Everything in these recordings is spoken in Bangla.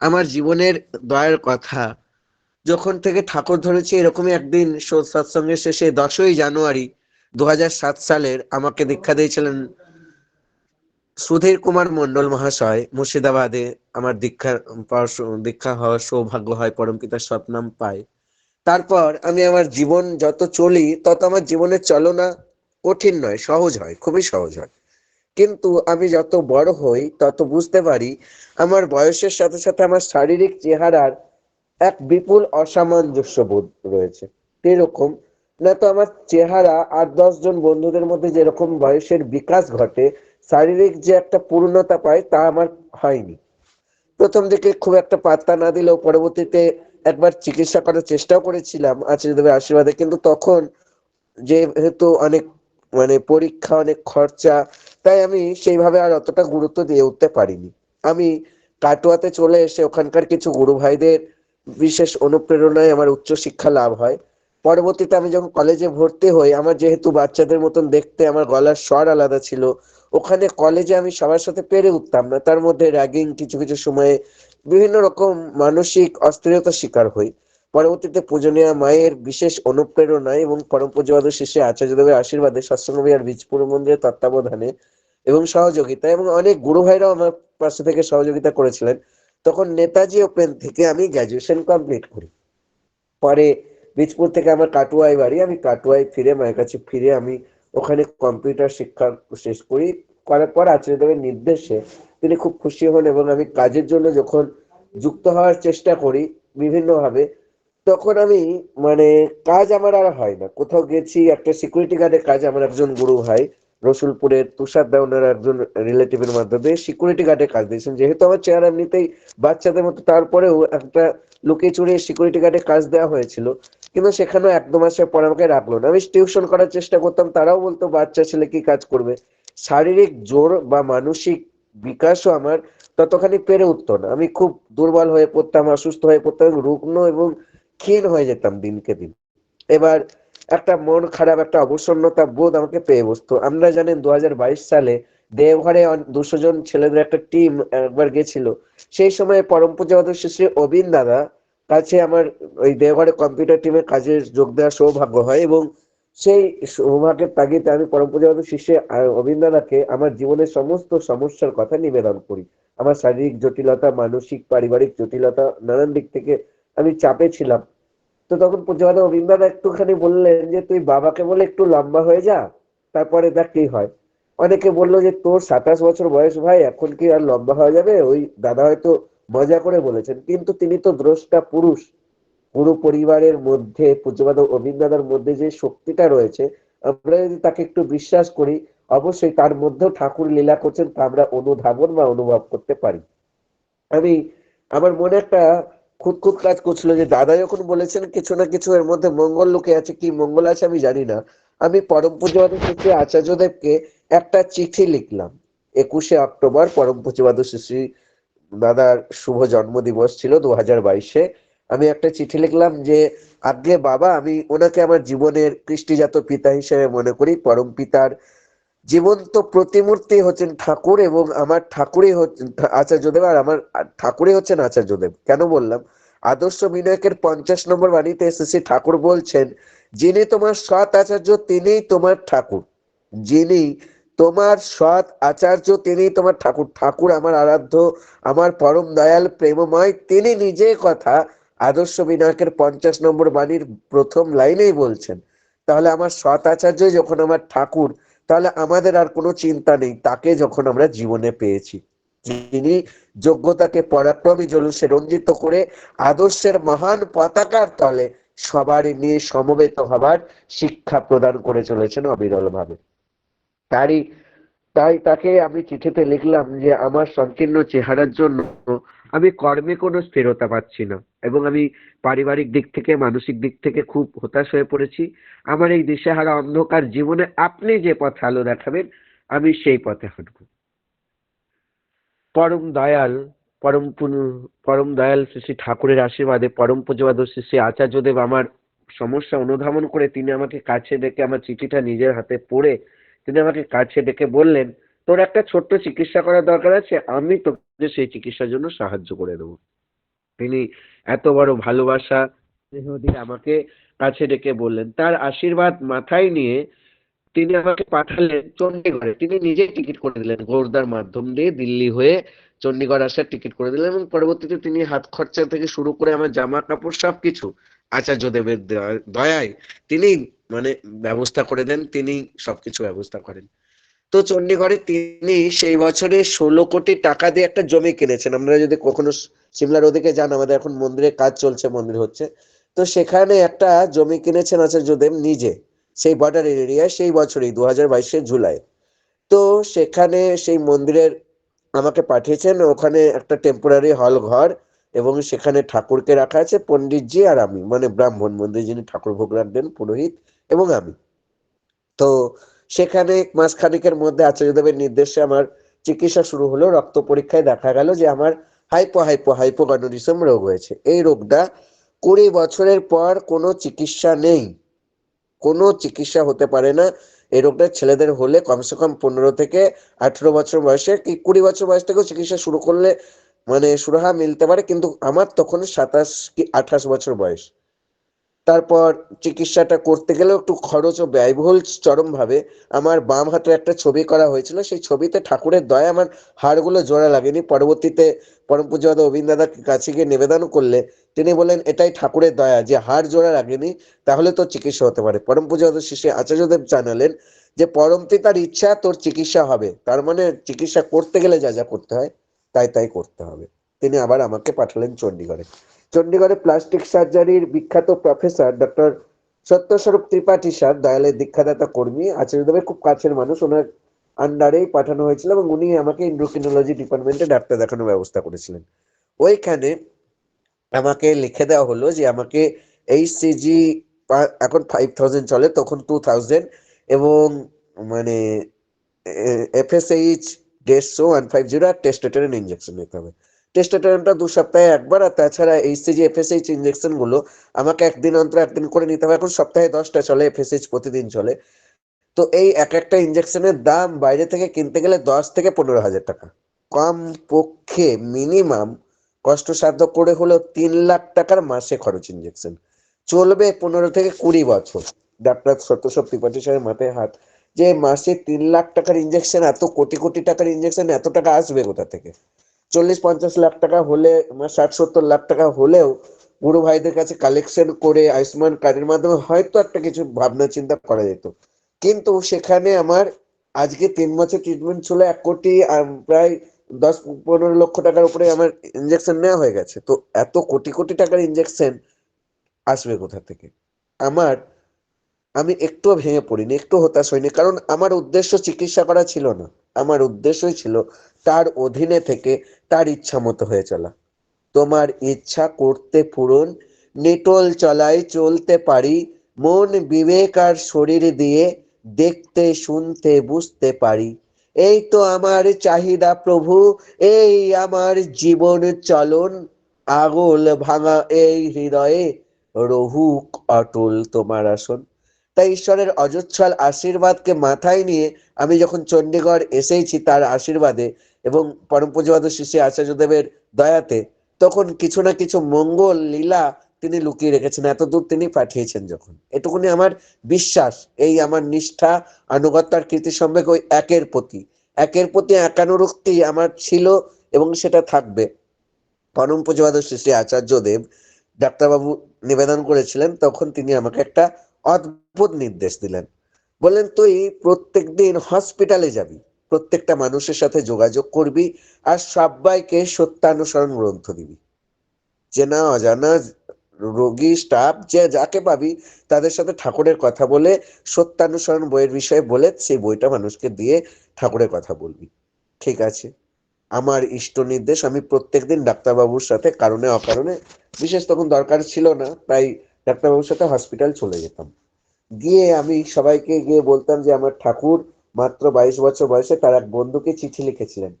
আমার জীবনের দয়ার কথা। যখন থেকে ঠাকুর ধরেছি, এরকমই একদিন সৎসঙ্গের শেষে দশই জানুয়ারি দু সালের আমাকে দীক্ষা দিয়েছিলেন সুধীর কুমার মন্ডল মহাশয়, মুর্শিদাবাদে আমার দীক্ষা দীক্ষা হওয়ার সৌভাগ্য হয়, পরমপিতার সৎনাম পাই তারপর আমি আমার জীবন যত চলি, তত আমার জীবনের চলনা কঠিন নয়, সহজ হয়, খুবই সহজ হয়। কিন্তু আমি যত বড় হই, তত বুঝতে পারি আমার বয়সের সাথে সাথে আমার শারীরিক চেহারার এক বিপুল অসামঞ্জস্য বোধ রয়েছে। এরকম না তো আমার চেহারা আট দশ জন বন্ধুদের মধ্যে যেরকম বয়সের বিকাশ ঘটে, শারীরিক যে একটা পূর্ণতা পায় তা আমার হয়নি। প্রথম দিকে খুব একটা পাত্তা না দিলেও পরবর্তীতে একবার চিকিৎসা করার চেষ্টাও করেছিলাম, আচার্যদেবের আশীর্বাদে। কিন্তু তখন যেহেতু অনেক মানে পরীক্ষা, অনেক খরচা, তাই আমি সেইভাবে আর অতটা গুরুত্ব দিয়ে উঠতে পারিনি। আমি কাটোয়াতে চলে এসে ওখানকার কিছু গুরু ভাইদের বিশেষ অনুপ্রেরণায় আমার উচ্চ শিক্ষা লাভ হয়। পরবর্তীতে আমি যখন কলেজে ভর্তি হই, আমার যেহেতু বাচ্চাদের মতন দেখতে আমার গলার স্বর আলাদা ছিল, ওখানে কলেজে আমি সবার সাথে পেরে উঠতাম না। তার মধ্যে র্যাগিং কিছু কিছু সময়ে বিভিন্ন রকম মানসিক অস্থিরতার শিকার হই। পরবর্তীতে পূজনীয় মায়ের বিশেষ অনুপ্রেরণায় এবং পরম পূজ্যবাদ শিষ্যে আচার্যদেবের আশীর্বাদে সৎসঙ্গ বিহার বীজপুর মন্দিরের তত্ত্বাবধানে এবং সহযোগিতা এবং অনেক গুরু ভাইরাও আমার পাশে থেকে সহযোগিতা করেছিলেন। তখন নেতাজি ওপেন থেকে আমি গ্র্যাজুয়েশন কমপ্লিট করি। পরে বীজপুর থেকে আমার কাটুয়ায় বাড়ি, আমি কাটুয়ায় ফিরে, মায়ের কাছে ফিরে আমি ওখানে কম্পিউটার শিক্ষা শেষ করি। করার পর আচার্যদেবের নির্দেশে তিনি খুব খুশি হন এবং আমি কাজের জন্য যখন যুক্ত হওয়ার চেষ্টা করি বিভিন্নভাবে তখন আমি মানে কাজ আমার আর হয় না। কোথাও গেছি, একটা সিকিউরিটি গার্ডের কাজ আমার একজন গুরু ভাই, রসুলপুরের তুষার দেওয়ানের একজন রিলেটিভের মাধ্যমে সিকিউরিটি গার্ডের কাজ দিয়েছেন। যেহেতু আমার চেয়ার এমনিতেই বাচ্চাদের মতো, তারপরেও একটা লুকিয়ে চুরিয়ে সিকিউরিটি গার্ডের কাজ দেওয়া হয়েছিল। কিন্তু সেখানেও এক দু মাসের পর আমাকে রাখল না। আমি টিউশন করার চেষ্টা করতাম, তারাও বলতো, বাচ্চা ছেলে কি কাজ করবে? শারীরিক জোর বা মানসিক বিকাশও আমার ততখানি পেরে উঠতো না। আমি খুব দুর্বল হয়ে পড়তাম, অসুস্থ হয়ে পড়তাম, রুগ্ন এবং ক্ষীণ হয়ে যেতাম দিনকে দিন। এবার একটা মন খারাপ, একটা অবসন্নতা বোধ আমাকে পেয়ে বসতো। আমরা জানেন দু হাজার বাইশ সালে দেওঘরে দুশো জন ছেলেদের একটা টিম একবার গেছিল। সেই সময় পরম পূজাবাদ শ্রী অবিন দাদা কাছে আমার ওই দেওঘরে কম্পিউটার টিমের কাজে যোগ দেওয়ার সৌভাগ্য হয় এবং সেই সৌভাগ্যের তাগিদে আমি পরম পূজাবাদ শিষ্যে অবিন দাদাকে আমার জীবনের সমস্ত সমস্যার কথা নিবেদন করি। আমার শারীরিক জটিলতা, মানসিক, পারিবারিক জটিলতা, নানান দিক থেকে আমি চাপে ছিলাম। তো তখন পূজাবাদ অবিন্দাদা একটুখানি বললেন যে, তুই বাবাকে বলে একটু লম্বা হয়ে যা, তারপরে দেখ কি হয়। অনেকে বলল যে, তোর সাতাশ বছর বয়স ভাই, এখন কি আর লম্বা হয়ে যাবে? ওই দাদা হয়তো মজা করে বলেছেন। কিন্তু তিনি তো দ্রষ্টা পুরুষ। পুরো পরিবারের মধ্যে পূজ্যবাদ অবিন্দাদার মধ্যে যে শক্তিটা রয়েছে, আমরা যদি তাকে একটু বিশ্বাস করি, অবশ্যই তার মধ্যেও ঠাকুর লীলা করছেন, তা আমরা অনুধাবন বা অনুভব করতে পারি। আমি, আমার মনে একটা খুদ কাজ করছিল যে দাদা যখন বলেছেন কিছু না কিছু এর মধ্যে মঙ্গল লোকে আছে, কি মঙ্গল আছে আমি জানি না। আমি পরম পূজ্যবাদ শ্রী আচার্যদেবকে একটা চিঠি লিখলাম। একুশে অক্টোবর পরম পূজ্যবাদ শ্রী দাদার শুভ জন্মদিবস ছিল দু হাজার বাইশে। আমি একটা চিঠি লিখলাম যে আগে বাবা, আমি ওনাকে আমার জীবনের কৃষ্টিজাত পিতা হিসেবে মনে করি। পরম পিতার জীবন্ত প্রতিমূর্তি হচ্ছেন ঠাকুর এবং আমার ঠাকুরই হচ্ছেন আচার্যদেব আর আমার ঠাকুরই হচ্ছেন আচার্যদেব কেন বললাম? আদর্শ বিনায়কের পঞ্চাশ নম্বর বাণীতে এসেছে ঠাকুর বলছেন, যিনি তোমার সৎ আচার্য, তিনিই তোমার ঠাকুর। যিনি তোমার সৎ আচার্য তিনি তোমার ঠাকুর। ঠাকুর আমার আরাধ্য, আমার পরম দয়াল, প্রেমময়। তিনি নিজে কথা আদর্শ বিনায়কের পঞ্চাশ নম্বর বাণীর প্রথম লাইনেই বলছেন। তাহলে আমার সৎ আচার্য যখন আমার ঠাকুর তাহলে আমাদের আর কোনো চিন্তা নেই। তাকে যখন আমরা জীবনে পেয়েছি, যিনি যোগ্যতাকে পরাক্রমী জলুসে রঞ্জিত করে আদর্শের মহান পতাকার তলে সবারই নিয়ে সমবেত হবার শিক্ষা প্রদান করে চলেছেন অবিরল ভাবে তারই, তাই তাকে আমি চিঠিতে লিখলাম যে, আমার সংকীর্ণ চেহারার জন্য আমি কর্মে কোনো স্থিরতা পাচ্ছি না এবং আমি পারিবারিক দিক থেকে, মানসিক দিক থেকে খুব হতাশ হয়ে পড়েছি। আমার এই দিশেহারা অন্ধকার জীবনে আপনি যে পথে আলো দেখাবেন, আমি সেই পথে হাঁটব। পরম দয়াল, পরম পরম দয়াল শ্রী ঠাকুরের আশীর্বাদে, পরম পূজবাদ শ্রী আচার্যদেব আমার সমস্যা অনুধাবন করে, তিনি আমাকে কাছে ডেকে আমার চিঠিটা নিজের হাতে পড়ে, তিনি আমাকে কাছে ডেকে বললেন তোর একটা ছোট্ট চিকিৎসা করার দরকার আছে, আমি তোকে সেই চিকিৎসার জন্য সাহায্য করে দেবো। তিনি এত বড় ভালোবাসা আমাকে কাছে ডেকে বললেন। তার আশীর্বাদ মাথায় নিয়ে তিনি আমাকে পাঠালেন চণ্ডীগড়ে তিনি নিজেই টিকিট করে দিলেন, গৌরদার মাধ্যম দিয়ে দিল্লি হয়ে চণ্ডীগড় আসার টিকিট করে দিলেন এবং পরবর্তীতে তিনি হাত খরচা থেকে শুরু করে আমার জামা কাপড় সবকিছু আচার্যদেবের দয়া- দয়ায় তিনি মানে ব্যবস্থা করে দেন, তিনি সবকিছু ব্যবস্থা করেন। তো চণ্ডীগড়ে তিনি সেই বছরে ষোলো কোটি টাকা দিয়ে একটা জমি কিনেছেন। আমরা যদি কখনো সিমলার ওদিকে যান, আমাদের এখন মন্দিরে কাজ চলছে, মন্দির হচ্ছে। তো সেখানে একটা জমি কিনেছেন আচার্যদেব নিজে, সেই বর্ডার এরিয়ায় সেই বছরই দু হাজার জুলাই। তো সেখানে সেই মন্দিরের আমাকে পাঠিয়েছেন, ওখানে একটা টেম্পোরারি হল ঘর এবং সেখানে ঠাকুরকে রাখা আছে, পণ্ডিতজি আর আমি মানে ব্রাহ্মণ মন্দির যিনি ঠাকুর ভোগ রাখবেন, পুরোহিত এবং আমি। তো সেখানে মাস খানিকের মধ্যে আচার্যদেবের নির্দেশে আমার চিকিৎসা শুরু হলো, রক্ত পরীক্ষায় দেখা গেল যে আমার হাইপো হাইপো হাইপোগনোরিজম রোগ হয়েছে। এই রোগটা কুড়ি বছরের পর কোনো চিকিৎসা নেই। কোনো চিকিৎসা হতে পারে না। এই রোগটা ছেলেদের হলে কমসে কম পনেরো থেকে আঠেরো বছর বয়সে, কি কুড়ি বছর বয়স থেকেও চিকিৎসা শুরু করলে মানে সুরাহা মিলতে পারে, কিন্তু আমার তখন সাতাশ কি আঠাশ বছর বয়স। তারপর চিকিৎসাটা করতে গেলেও একটু খরচ ও ব্যয়বহুল চরম ভাবে আমার বাম হাতে একটা ছবি করা হয়েছিল, সেই ছবিতে ঠাকুরের দয়া আমার হাড়গুলো জোড়া লাগেনি। পরবর্তীতে পরম অবিন্দ দাদার কাছে গিয়ে নিবেদন করলে তিনি বললেন, এটাই ঠাকুরের দয়া, যে হাড় জোড়া লাগেনি, তাহলে তোর চিকিৎসা হতে পারে। পরম পূজ্যবাদ শিষ্য আচার্যদেব জানালেন যে পরম পিতার ইচ্ছা, তোর চিকিৎসা হবে। তার মানে চিকিৎসা করতে গেলে যা যা করতে হয়, তাই তাই করতে হবে। তিনি আবার আমাকে পাঠালেন চণ্ডীগড়ে। চণ্ডীগড়ে প্লাস্টিক সার্জারির বিখ্যাত professor doctor Satyaswarup Tripathi sir, দয়ালের দীক্ষাদাতা কর্মী আচার্যদেবের খুব কাছের মানুষ, ওনার আন্ডারেই পাঠানো হয়েছিল এবং উনি আমাকে ইন্ড্রোক্রিনোলজি ডিপার্টমেন্টে ডাক্তার দেখানোর ব্যবস্থা করেছিলেন। ওইখানে আমাকে লিখে দেওয়া হলো যে আমাকে এইচসিজি এখন ফাইভ থাউজেন্ড চলে, তখন টু থাউজেন্ড এবং মানে এফএসএইচ দেড়শো ওয়ান ফাইভ জিরো আর টেস্টোটেরন ইঞ্জেকশন নিতে হবে। টেস্টোটেরনটা দু সপ্তাহে একবার, আর তাছাড়া এইচসিজি এফএসএইচ ইঞ্জেকশনগুলো আমাকে একদিন অন্তর একদিন করে নিতে হবে এখন সপ্তাহে দশটা চলে এফএসএইচ প্রতিদিন চলে। তো এই এক একটা ইঞ্জেকশনের দাম বাইরে থেকে কিনতে গেলে দশ থেকে পনেরো হাজার টাকা। কম পক্ষে মিনিমাম কষ্টসাধ্য করে হলেও তিন লাখ টাকার মাসে খরচ ইঞ্জেকশন চলবে পনেরো থেকে কুড়ি বছর। ডাক্তার সত্যসব ত্রিপাঠী সাহেবের মাথায় হাত। যে মাসে তিন লাখ টাকার ইঞ্জেকশন এত কোটি কোটি টাকার ইঞ্জেকশন এত টাকা আসবে কোথা থেকে? চল্লিশ পঞ্চাশ লাখ টাকা হলে মানে ষাট সত্তর লাখ টাকা হলেও গুরু ভাইদের কাছে কালেকশন করে আয়ুষ্মান কার্ডের মাধ্যমে হয়তো একটা কিছু ভাবনা চিন্তা করা যেত। কিন্তু সেখানে আমার আজকে তিন বছর ট্রিটমেন্ট ছিল এক কোটি প্রায় দশ পনেরো লক্ষ টাকার উপরে আমার ইঞ্জেকশন নেওয়া হয়ে গেছে। তো এত কোটি কোটি টাকার ইঞ্জেকশন আসবে কোথা থেকে? আমার, আমি একটুও ভেঙে পড়িনি, একটু হতাশ হইনি, কারণ আমার উদ্দেশ্য চিকিৎসা করা ছিল না। আমার উদ্দেশ্যই ছিল তার অধীনে থেকে তার ইচ্ছা মতো হয়ে চলা। তোমার ইচ্ছা করতে পূরণ, নিটল চলাই চলতে পারি, মন বিবেক আর শরীর দিয়ে দেখতে, শুনতে, বুঝতে পারি। এই তো আমার চাহিদা প্রভু, এই আমার জীবন চলন। আগল ভাঙা এই হৃদয়ে রহুক অটল তোমার আসন। তাই ঈশ্বরের অজস্রল আশীর্বাদকে মাথায় নিয়ে আমি যখন চণ্ডীগড় এসেইছি তার আশীর্বাদে এবং পরম পূজবাদ শিশি আচার্যদেবের দয়াতে তখন কিছু না কিছু মঙ্গল লীলা তিনি লুকিয়ে রেখেছেন, এত দূর তিনি পাঠিয়েছেন যখন। এটুকুনি আমার বিশ্বাস, এই আমার নিষ্ঠা আনুগত্য আর কীর্তি সম্বেক ওই একের প্রতি। একের প্রতি একানুরক্তি আমার ছিল এবং সেটা থাকবে। পরম পূজবাদ শ্রী আচার্যদেব ডাক্তারবাবু নিবেদন করেছিলেন, তখন তিনি আমাকে একটা অদ্ভুত নির্দেশ দিলেন। বললেন, তুই প্রত্যেক দিন হসপিটালে যাবি। প্রত্যেকটা মানুষের সাথে যোগাযোগ করবি আর সবাইকে সত্যানুসরণ গ্রন্থ দিবি। চেনা, অজানা, রোগী, স্টাফ, যে যাকে পাবি, তাদের সাথে ঠাকুরের কথা বলে, সত্যানুসরণ বইয়ের বিষয়ে বলে, সেই বইটা মানুষকে দিয়ে ঠাকুরের কথা বলবি। ঠিক আছে? আমার ইষ্ট নির্দেশ, আমি প্রত্যেকদিন ডাক্তারবাবুর সাথে কারণে, অকারণে, বিশেষ তখন দরকার ছিল না, তাই ডাক্তারবাবুর সাথে হসপিটাল চলে যেতাম। গিয়ে আমি সবাইকে গিয়ে বলতাম যে, আমার ঠাকুর মাত্র বাইশ বছর বয়সে তার এক বন্ধুকে চিঠি লিখেছিলেন।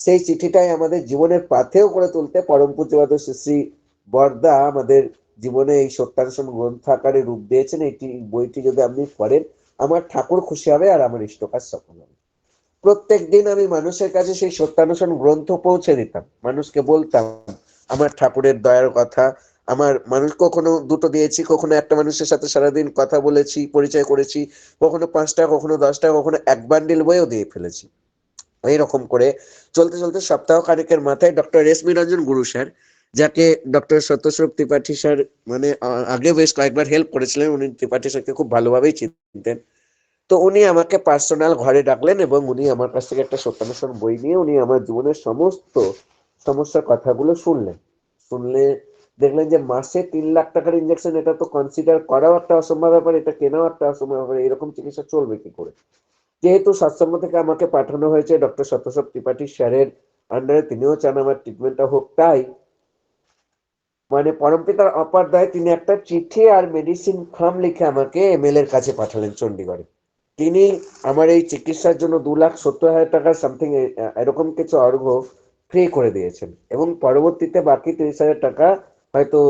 সেই চিঠিটাই আমাদের জীবনের পাথেও করে তুলতে পরম পূজ্যবাদ শ্রী বর্দা আমাদের জীবনে এই সত্যানুসরণ গ্রন্থ আকারে রূপ দিয়েছেন। এটি বইটি যদি আপনি পড়েন, আমার ঠাকুর খুশি হবে আর আমার ইষ্টকাজ সফল হবে। প্রত্যেক দিন আমি মানুষের কাছে সেই সত্যানুসরণ গ্রন্থ পৌঁছে দিতাম। মানুষকে বলতাম, আমার ঠাকুরের দয়ার কথা আমার মানুষ কখনো দুটো দিয়েছি, কখনো একটা মানুষের সাথে সারাদিন কথা বলেছি, পরিচয় করেছি, কখনো পাঁচটা, কখনো দশটা, কখনো এক বান্ডিল বইও দিয়ে ফেলেছি। এইরকম করে চলতে চলতে সপ্তাহ খানেকের মাথায় ডক্টর রেশমি রঞ্জন গুরু স্যার, যাকে ডক্টর সত্যস্বরূপ ত্রিপাঠী স্যার মানে আগে বেশ কয়েকবার হেল্প করেছিলেন, উনি ত্রিপাঠী স্যারকে খুব ভালোভাবেই চিনতেন। তো উনি আমাকে পার্সোনাল ঘরে ডাকলেন এবং উনি আমার কাছ থেকে একটা সত্যানুসরণ বই নিয়ে উনি আমার জীবনের সমস্ত সমস্যার কথাগুলো শুনলেন। শুনলে দেখলেন যে মাসে তিন লাখ টাকার ইঞ্জেকশন এটা তো কনসিডার করাও একটা অসম্ভব ব্যাপার, এটা কেনাও একটা অসম্ভব ব্যাপার, এরকম চিকিৎসা চলবে কি করে? যেহেতু সৎসঙ্গ থেকে আমাকে পাঠানো হয়েছে ডক্টর সত্যসব ত্রিপাঠী স্যারের আন্ডারে তিনিও চান আমার ট্রিটমেন্টটা হোক, তাই মানে পরমপিতার অপাধ্যায় তিনি একটা চিঠি আর মেডিসিন ফার্ম লিখে আমাকে এমএল এর কাছে পাঠালেন চণ্ডীগড়ে। তিনি আমার এই চিকিৎসার জন্য দু লাখ সত্তর হাজার টাকা সামথিং এরকম কিছু অর্ঘ ফ্রি করে দিয়েছেন এবং পরবর্তীতে বাকি তিরিশ হাজার টাকা হয়তো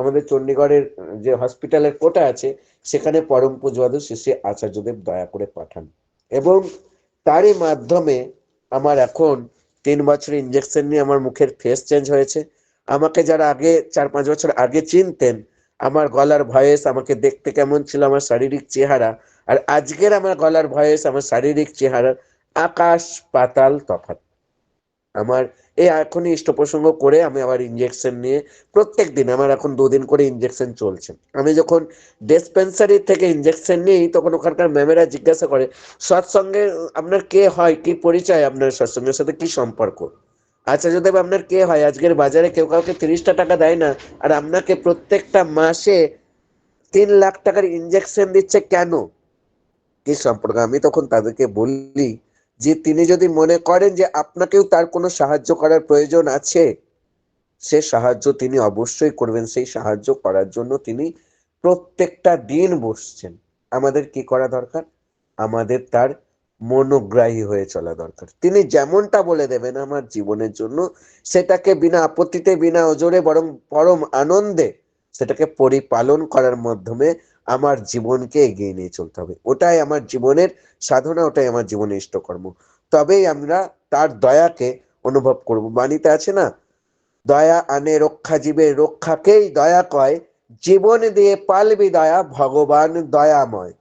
আমাদের চণ্ডীগড়ের যে হসপিটালের কোটা আছে, সেখানে পরম পুজোয়াদ শিশি আচার্যদেব দয়া করে পাঠান। এবং তারই মাধ্যমে আমার এখন তিন বছর ইঞ্জেকশন নিয়ে আমার মুখের ফেস চেঞ্জ হয়েছে। আমাকে যারা আগে, চার পাঁচ বছর আগে চিনতেন, আমার গলার ভয়েস আমাকে দেখতে কেমন ছিল, আমার শারীরিক চেহারা, আর আজকের আমার গলার ভয়েস, আমার শারীরিক চেহারা আকাশ পাতাল তফাৎ। আমার এই এখনই ইষ্ট প্রসঙ্গ করে আমি আবার ইঞ্জেকশন নিয়ে প্রত্যেক দিন আমার এখন দুদিন করে ইঞ্জেকশন চলছে। আমি যখন ডিসপেন্সারি থেকে ইঞ্জেকশন নিই, তখন ওখানকার ম্যামেরা জিজ্ঞাসা করে, সৎসঙ্গে আপনার কে হয়? কি পরিচয় আপনার সৎসঙ্গের সাথে? কি সম্পর্ক? আচ্ছা যদি আপনার কে হয়? আজকের বাজারে কেউ কাউকে তিরিশটা টাকা দেয় না, আর আপনাকে প্রত্যেকটা মাসে তিন লাখ টাকার ইঞ্জেকশন দিচ্ছে কেন? কি সম্পর্ক? আমি তখন তাদেরকে বলি যে তিনি যদি মনে করেন যে আপনাকেও তার কোনো সাহায্য করার প্রয়োজন আছে, সে সাহায্য তিনি অবশ্যই করবেন। সেই সাহায্য করার জন্য তিনি প্রত্যেকটা দিন বসছেন। আমাদের কি করা দরকার? আমাদের তার মনোগ্রাহী হয়ে চলা দরকার। তিনি যেমনটা বলে দেবেন আমার জীবনের জন্য, সেটাকে বিনা আপত্তিতে, বিনা ওজোরে, বরং পরম আনন্দে, সেটাকে পরিপালন করার মাধ্যমে আমার জীবনকে এগিয়ে নিয়ে চলতে হবে। ওটাই আমার জীবনের সাধনা, ওটাই আমার জীবনের ইষ্টকর্ম। তবেই আমরা তার দয়াকে অনুভব করব। বাণীতে আছে না, দয়া আনে রক্ষা জীবের রক্ষাকেই দয়া কয়। জীবন দিয়ে পালবি দয়া, ভগবান দয়াময়।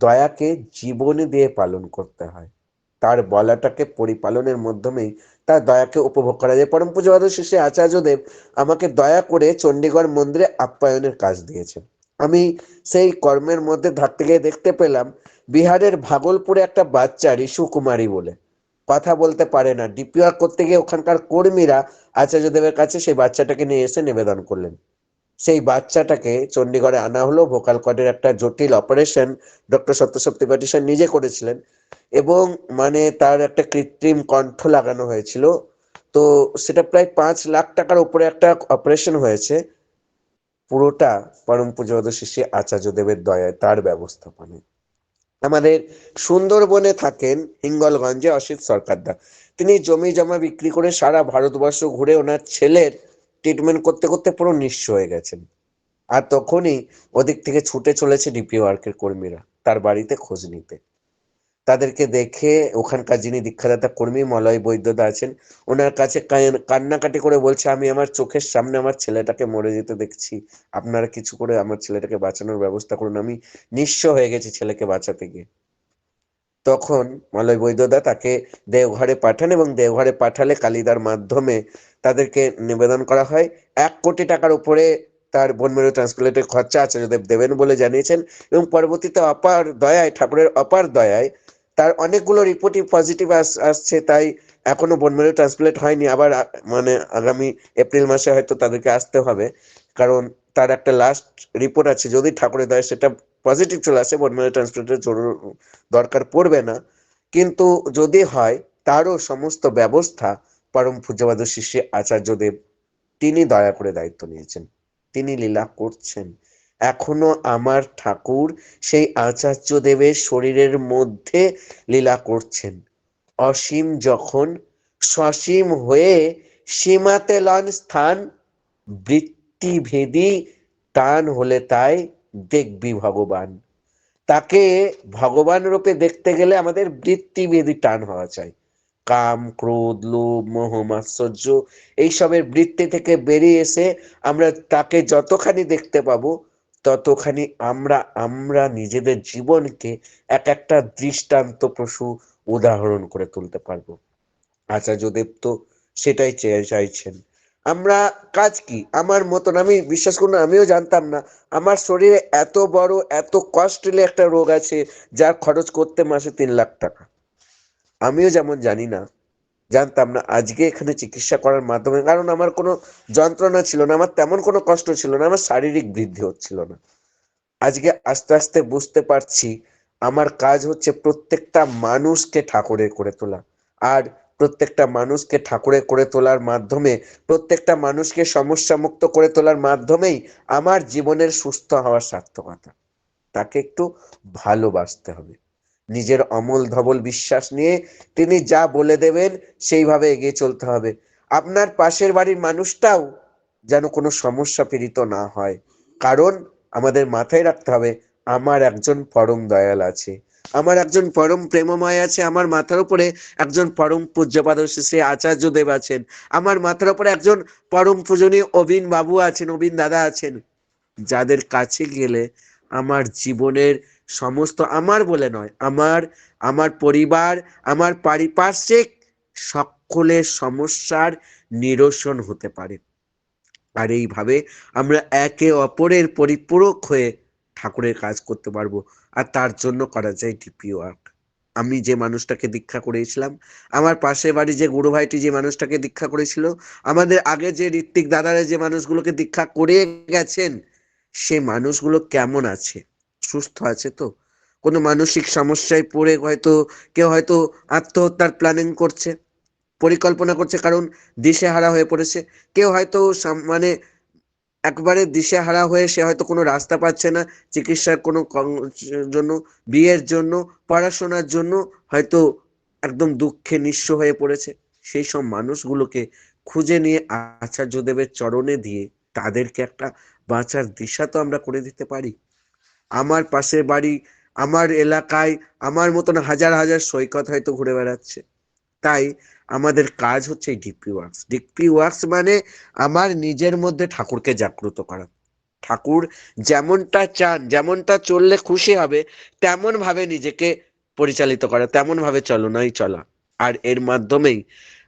দয়াকে জীবন দিয়ে পালন করতে হয়। তার বলাটাকে পরিপালনের মাধ্যমেই তার দয়াকে উপভোগ করা যায়। পরম পুজোবাদ শেষে আচার্যদেব আমাকে দয়া করে চণ্ডীগড় মন্দিরে আপ্যায়নের কাজ দিয়েছেন। আমি সেই কর্মের মধ্যে থাকতে গিয়ে দেখতে পেলাম, বিহারের ভাগলপুরে একটা বাচ্চা ঋষু কুমারী বলে। কথা বলতে পারে না। ডিপিআর করতে গিয়ে ওখানকার কর্মীরা আচার্যদেবের কাছে সেই বাচ্চাটাকে নিয়ে এসে নিবেদন করলেন। সেই বাচ্চাটাকে চণ্ডীগড়ে আনা হলো। ভোকাল কর্ডের একটা জটিল অপারেশন ডক্টর সত্যশক্তি পাটিসার নিজে করেছিলেন এবং মানে তার একটা কৃত্রিম কণ্ঠ লাগানো হয়েছিল। তো সেটা প্রায় পাঁচ লাখ টাকার উপরে একটা অপারেশন হয়েছে। পুরোটা পরম পুজোদ শিষ্য আচার্যদেবের দয়ায় তার ব্যবস্থাপনায়। আমাদের সুন্দরবনে থাকেন হিঙ্গলগঞ্জে অসিত সরকারদা। তিনি জমি জমা বিক্রি করে সারা ভারতবর্ষ ঘুরে ওনার ছেলের ট্রিটমেন্ট করতে করতে পুরো নিঃস্ব হয়ে গেছেন। আর তখনই ওদিক থেকে ছুটে চলেছে ডিপি ওয়ার্কের কর্মীরা, তার বাড়িতে খোঁজ নিতে। তাদেরকে দেখে ওখানকার যিনি দীক্ষাদাতা কর্মী মলয় বৈদ্যদা আছেন, ওনার কাছে কান- কান্নাকাটি করে বলছে, আমি আমার চোখের সামনে আমার ছেলেটাকে মরে যেতে দেখছি। আপনারা কিছু করে আমার ছেলেটাকে বাঁচানোর ব্যবস্থা করুন। আমি নিঃস্ব হয়ে গেছি ছেলেকে বাঁচাতে গিয়ে। তখন মলয় বৈদ্যদা তাকে দেওঘরে পাঠান এবং দেওঘরে পাঠালে কালিদার মাধ্যমে তাদেরকে নিবেদন করা হয়। এক কোটি টাকার উপরে তার বনমেরু ট্রান্সপ্লেটের খরচা আচার্যদেব দেবেন বলে জানিয়েছেন এবং পরবর্তীতে অপার দয়ায়, ঠাকুরের অপার দয়ায় তার অনেকগুলো রিপোর্টই পজিটিভ আসছে, তাই এখনও বনমেরু ট্রান্সপ্লেট হয়নি। আবার মানে আগামী এপ্রিল মাসে হয়তো তাদেরকে আসতে হবে। কারণ তার একটা লাস্ট রিপোর্ট আছে, যদি ঠাকুরের দয়ায় সেটা পজিটিভ চলে আসে বনমেরু ট্রান্সপ্লেটের জরুর দরকার পড়বে না। কিন্তু যদি হয়, তারও সমস্ত ব্যবস্থা পরম পূজ্যবাদ শিষ্য আচার্যদেব, তিনি দয়া করে দায়িত্ব নিয়েছেন। তিনি লীলা করছেন। এখনও আমার ঠাকুর সেই আচার্য দেবের শরীরের মধ্যে লীলা করছেন। অসীম যখন সসীম হয়ে সীমাতে লন স্থান, বৃত্তিভেদী টান হলে তাই দেখবি ভগবান। তাকে ভগবান রূপে দেখতে গেলে আমাদের বৃত্তিভেদী টান হওয়া চাই। কাম, ক্রোধ, লোভ, মোহ, মাৎসর্য, এইসবের বৃত্তি থেকে বেরিয়ে এসে আমরা তাকে যতখানি দেখতে পাবো ততখানি আমরা আমরা নিজেদের জীবনকে এক একটা দৃষ্টান্ত প্রসূ উদাহরণ করে তুলতে পারব। আচার্যদেব তো সেটাই চেয়ে চাইছেন। আমরা কাজ কি? আমার মতন আমি বিশ্বাস করুন আমিও জানতাম না। আমার শরীরে এত বড়, এত কস্টলি একটা রোগ আছে, যার খরচ করতে মাসে তিন লাখ টাকা। আমিও যেমন জানি না জানতাম না। আজকে এখানে চিকিৎসা করার মাধ্যমে, কারণ আমার কোনো যন্ত্রণা ছিল না, আমার তেমন কোনো কষ্ট ছিল না, আমার শারীরিক বৃদ্ধি হচ্ছিল না। আজকে আস্তে আস্তে বুঝতে পারছি, আমার কাজ হচ্ছে প্রত্যেকটা মানুষকে ঠাকুরের করে তোলা। আর প্রত্যেকটা মানুষকে ঠাকুরে করে তোলার মাধ্যমে, প্রত্যেকটা মানুষকে সমস্যা মুক্ত করে তোলার মাধ্যমেই আমার জীবনের সুস্থ হওয়ার সার্থকতা। তাকে একটু ভালোবাসতে হবে। নিজের অমল ধবল বিশ্বাস নিয়ে তিনি যা বলে দেবেন সেইভাবে এগিয়ে চলতে হবে। আপনার পাশের বাড়ির মানুষটাও যেন কোনো সমস্যা পীড়িত না হয়। কারণ আমাদের মাথায় রাখতে হবে, আমার একজন পরম দয়াল আছে। আমার একজন পরম প্রেমময় আছে, আমার মাথার উপরে একজন পরম পূজ্যপাদ শ্রী আচার্য দেব আছেন। আমার মাথার উপরে একজন পরম পূজনীয় অবিন বাবু আছেন, অবিন দাদা আছেন। যাদের কাছে গেলে আমার জীবনের সমস্ত আমার বলে নয়, আমার আমার পরিবার, আমার পারিপার্শ্বিক সকলের সমস্যার নিরসন হতে পারে। আর এইভাবে আমরা একে অপরের পরিপূরক হয়ে ঠাকুরের কাজ করতে পারব, আর তার জন্য করা যায় ডিপি ওয়ার্ক আমি যে মানুষটাকে দীক্ষা করেছিলাম, আমার পাশে বাড়ি যে গুরু ভাইটি যে মানুষটাকে দীক্ষা করেছিল, আমাদের আগে যে ঋত্বিক দাদারা যে মানুষগুলোকে দীক্ষা করে গেছেন, সে মানুষগুলো কেমন আছে? সুস্থ আছে তো? কোনো মানসিক সমস্যায় পড়ে হয়তো, কেউ হয়তো আত্মহত্যার প্ল্যানিং করছে, পরিকল্পনা করছে কারণ দিশেহারা হয়ে পড়েছে। কেউ হয়তো মানে একবারে দিশেহারা হয়ে সে হয়তো কোনো রাস্তা পাচ্ছে না, চিকিৎসার কোনো জন্য, বিয়ের জন্য, পড়াশোনার জন্য হয়তো একদম দুঃখে নিঃস্ব হয়ে পড়েছে। সেই সব মানুষগুলোকে খুঁজে নিয়ে আচার্যদেবের চরণে দিয়ে তাদেরকে একটা বাঁচার দিশা তো আমরা করে দিতে পারি। আমার পাশের বাড়ি, আমার এলাকায়, আমার মতন হাজার হাজার সৈকত হয়তো ঘুরে বেড়াচ্ছে। তাই আমাদের কাজ হচ্ছে ডিপি ওয়ার্কস ডিপি ওয়ার্কস মানে আমার নিজের মধ্যে ঠাকুরকে জাগ্রত করা। ঠাকুর যেমনটা চান, যেমনটা চললে খুশি হবে তেমন ভাবে নিজেকে পরিচালিত করা তেমন ভাবে চলনাই চলা। আর এর মাধ্যমেই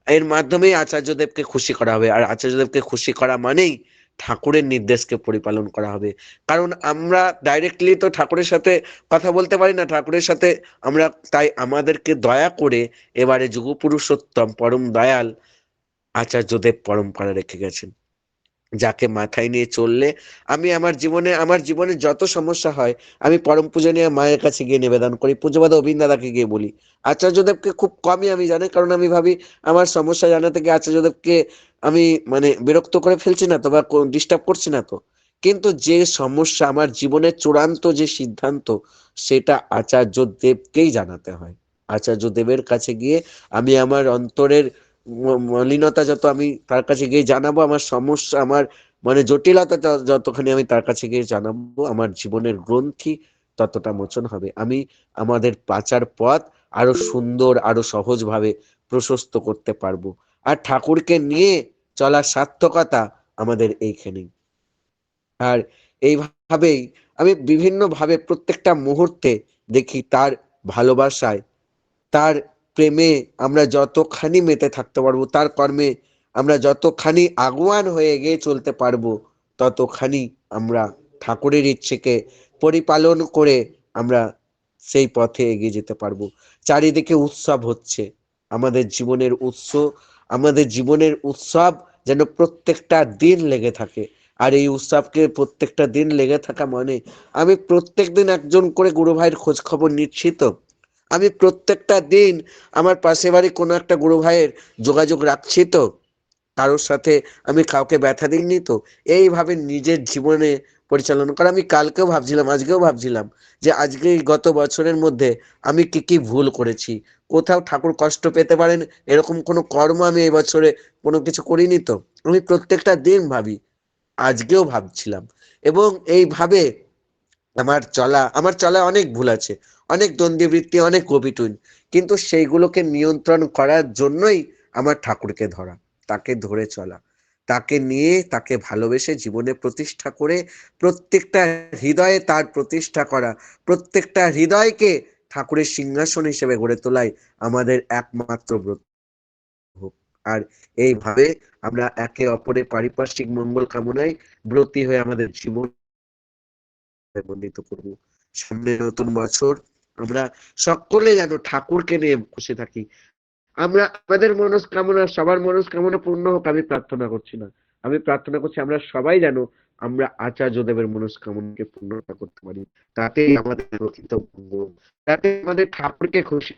এর মাধ্যমেই আচার্যদেবকে খুশি করা হবে। আর আচার্যদেবকে খুশি করা মানেই ঠাকুরের নির্দেশকে পরিপালন করা হবে। কারণ আমরা ডাইরেক্টলি তো ঠাকুরের সাথে কথা বলতে পারি না, ঠাকুরের সাথে আমরা তাই আমাদেরকে দয়া করে এবারে যুগপুরুষোত্তম পরম দয়াল আচার্যদেব পরম্পরা রেখে গেছেন। যাকে মাথায় নিয়ে চললে আমি আমার জীবনে আমার জীবনে যত সমস্যা হয়, আমি পরম পূজনীয় মায়ের কাছে গিয়ে নিবেদন করি পুজোবাদ অবিন্দাদাকে গিয়ে বলি। আচার্যদেবকে খুব কমই আমি জানি, কারণ আমি ভাবি আমার সমস্যা জানা থেকে আচার্যদেবকে আমি মানে বিরক্ত করে ফেলছি না তো বা ডিস্টার্ব করছি না তো। কিন্তু যে সমস্যা আমার জীবনের চূড়ান্ত যে সিদ্ধান্ত, সেটা আচার্য দেবকেই জানাতে হয়। আচার্য দেবের কাছে গিয়ে আমি আমার অন্তরের মলিনতা যত আমি তার কাছে গিয়ে জানাব, আমার সমস্যা, আমার মানে জটিলতা যতখানি আমি তার কাছে গিয়ে জানাব, আমার জীবনের গ্রন্থি ততটা মোচন হবে। আমি আমাদের পাচার পথ আরও সুন্দর, আরও সহজভাবে প্রশস্ত করতে পারব। আর ঠাকুরকে নিয়ে চলার সার্থকতা আমাদের এইখানেই। আর এইভাবেই আমি বিভিন্ন ভাবে প্রত্যেকটা মুহূর্তে দেখি তার ভালোবাসায়, তার প্রেমে আমরা যতখানি মেতে থাকতে পারব, তার কর্মে আমরা যতখানি আগুয়ান হয়ে এগিয়ে চলতে পারব, ততখানি আমরা ঠাকুরের ইচ্ছেকে পরিপালন করে আমরা সেই পথে এগিয়ে যেতে পারব। চারিদিকে উৎসব হচ্ছে, আমাদের জীবনের উৎস আমাদের জীবনের উৎসব যেন প্রত্যেকটা দিন লেগে থাকে। আর এই উৎসবকে প্রত্যেকটা দিন লেগে থাকা মানে আমি প্রত্যেক দিন একজন করে গুরু ভাইয়ের খোঁজ খবর নিচ্ছি তো। আমি প্রত্যেকটা দিন আমার পাশে বাড়ি কোনো একটা গুরু ভাইয়ের যোগাযোগ রাখছি তো। কারোর সাথে আমি কাউকে ব্যথা দিইনি তো। এইভাবে নিজের জীবনে পরিচালনা করা। আমি কালকেও ভাবছিলাম, আজকেও ভাবছিলাম যে আজকে গত বছরের মধ্যে আমি কি কি ভুল করেছি? কোথাও ঠাকুর কষ্ট পেতে পারেন? এরকম কোনো কর্ম আমি এই বছরে কোনো কিছু করিনি তো? আমি প্রত্যেকটা দিন ভাবি, আজকেও ভাবছিলাম। এবং এইভাবে আমার চলা আমার চলা অনেক ভুল আছে। অনেক দ্বন্দ্ববৃত্তি, অনেক কবিটুন কিন্তু সেইগুলোকে নিয়ন্ত্রণ করার জন্যই আমার ঠাকুরকে ধরা, তাকে ধরে চলা। তাকে নিয়ে, তাকে ভালোবেসে জীবনে প্রতিষ্ঠা করে প্রত্যেকটা হৃদয়ে তার প্রতিষ্ঠা করা, প্রত্যেকটা হৃদয়কে ঠাকুরের সিংহাসন হিসেবে গড়ে তোলাই আমাদের একমাত্র ব্রত আর এইভাবে আমরা একে অপরের পারিপার্শ্বিক মঙ্গল কামনায় ব্রতী হয়ে আমাদের জীবন মণ্ডিত করব। সামনে নতুন বছর, আমরা সকলে যেন ঠাকুরকে নিয়ে বসে থাকি। আমরা, আমাদের মনস্কামনা, সবার মনস্কামনা পূর্ণ হোক, আমি প্রার্থনা করছি না। আমি প্রার্থনা করছি আমরা সবাই যেন আমরা আচার্যদেবের মনস্কামনাকে পূর্ণতা করতে পারি। তাতেই আমাদের প্রকৃত মঙ্গল, তাতে আমাদের ঠাকুরকে খুশি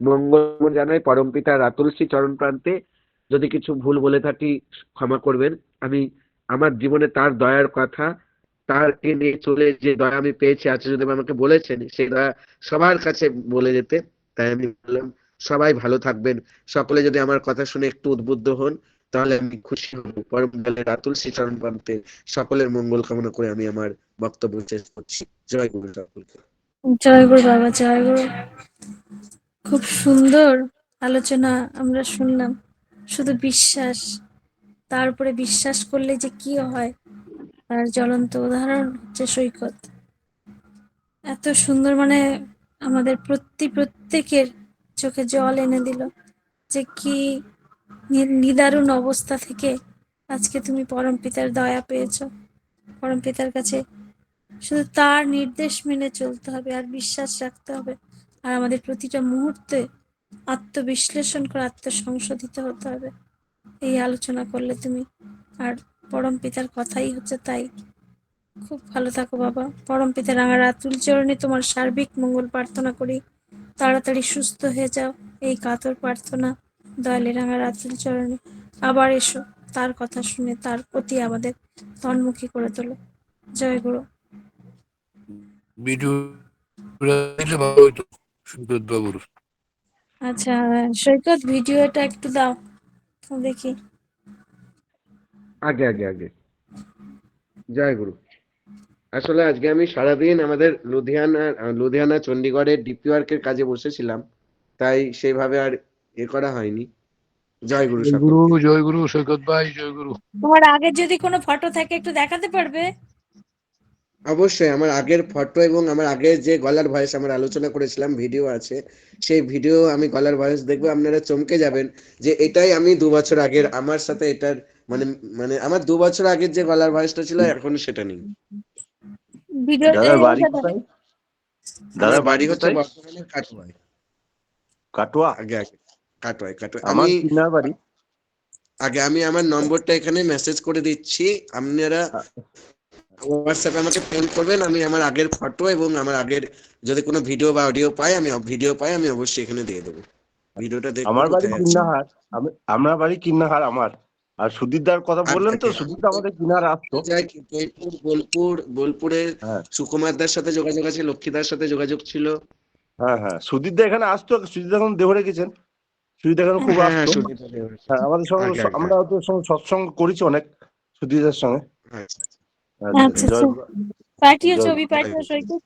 মঙ্গল জানাই পরমপিতা রাতুলসী চরণ প্রান্তে যদি কিছু ভুল বলে থাকি, ক্ষমা করবেন। আমি, আমার জীবনে তার দয়ার কথা, তারকে নিয়ে চলে যে দয়া আমি পেয়েছি আচার্য দেব আমাকে বলেছেন, সেই দয়া সবার কাছে বলে যেতে। তাই আমি বললাম, সবাই ভালো থাকবেন। সকলে যদি আমার কথা শুনে একটু উদ্বুদ্ধ হন, তাহলে আমি খুশি হব। পরম দলের রাতুল শ্রীচরণ প্রান্তে সকলের মঙ্গল কামনা করে আমি আমার বক্তব্য শেষ করছি। জয় গুরু সকলকে জয় গুরু বাবা, জয় গুরু। খুব সুন্দর আলোচনা আমরা শুনলাম। শুধু বিশ্বাস তারপরে বিশ্বাস করলে যে কি হয়? তার জ্বলন্ত উদাহরণ হচ্ছে সৈকত। এত সুন্দর মানে আমাদের প্রতি প্রত্যেকের চোখে জল এনে দিল যে কি নিদারুণ অবস্থা থেকে আজকে তুমি পরম পিতার দয়া পেয়েছ। পরম পিতার কাছে শুধু তার নির্দেশ মেনে চলতে হবে আর বিশ্বাস রাখতে হবে। আর আমাদের প্রতিটা মুহূর্তে আত্মবিশ্লেষণ করে আত্মসংশোধিত হতে হবে। এই আলোচনা করলে তুমি আর পরম পিতার কথাই হচ্ছে তাই। খুব ভালো থাকো বাবা। পরম পিতার রাঙা রাতুল চরণে তোমার সার্বিক মঙ্গল প্রার্থনা করি। তাড়াতাড়ি সুস্থ হয়ে যাও এই কাতর প্রার্থনা। দয়ালে রাঙা রাতুল চরণে আবার এসো। তার কথা শুনে তার প্রতি আমাদের তন্মুখী করে তোলো। জয় গুরু। আচ্ছা সৈকত ভিডিওটা একটু দাও। দেখি। আগে আগে আগে। জয় গুরু। আসলে আজকে আমি সারাদিন আমাদের লুধিয়ানা লুধিয়ানা চণ্ডীগড়ের ডিপি ওয়ার্কের কাজে বসেছিলাম। তাই সেইভাবে আর এ করা হয়নি। জয় গুরু গুরু জয় গুরু সৈকত ভাই জয় গুরু তোমার আগে যদি কোনো ফটো থাকে একটু দেখাতে পারবে? অবশ্যই আমার আগের ফটো এবং আমার আগের যে গলার ভয়েস আমরা আলোচনা করেছিলাম ভিডিও আছে সেই ভিডিও আমি গলার ভয়েস দেখব আপনারা চমকে যাবেন যে এটাই আমি দু বছর আগের আমার সাথে এটার মানে মানে আমার দু বছর আগের যে গলার ভয়েসটা ছিল এখন সেটা নেই। বাড়ি হচ্ছে বর্তমানে কাটোয়ায়। কাটোয়া? আগে আগে। কাটোয়ায় কাটোয়ায়। আমার আমি বাড়ি। আগে আমি আমার নম্বরটা এখানে মেসেজ করে দিচ্ছি। আপনারা হোয়াটসঅ্যাপে আমাকে ফোন করবেন। আমি আমার আগের ফটো এবং আমার আগের যদি কোনো ভিডিও বা অডিও পাই আমি ভিডিও পাই আমি অবশ্যই এখানে দিয়ে দেবো। ভিডিওটা দেখুন আমার বাড়ি কিন্নাহার। আমি আমার বাড়ি কিন্নাহার আমার। আর সুদীপদার কথা বললেন তো আচ্ছা। সুদীপদা আমাদের কিনার আসতো যাই বোলপুর বোলপুরে হ্যাঁ। সুকুমারদার সাথে যোগাযোগ আছে লক্ষ্মীদার সাথে যোগাযোগ ছিল হ্যাঁ হ্যাঁ সুদীপদা এখানে আসতো সুদীপদা এখন দেহরে গেছেন সুদীপদা এখন খুব হ্যাঁ হ্যাঁ আসতো সুদীপ দা দেওয়ার। হ্যাঁ আমাদের সঙ্গে। আমরা ওদের সঙ্গে সৎসঙ্গ করেছি অনেক সুদীপদার সঙ্গে আচ্ছা, আচ্ছা। ছবি সৈকত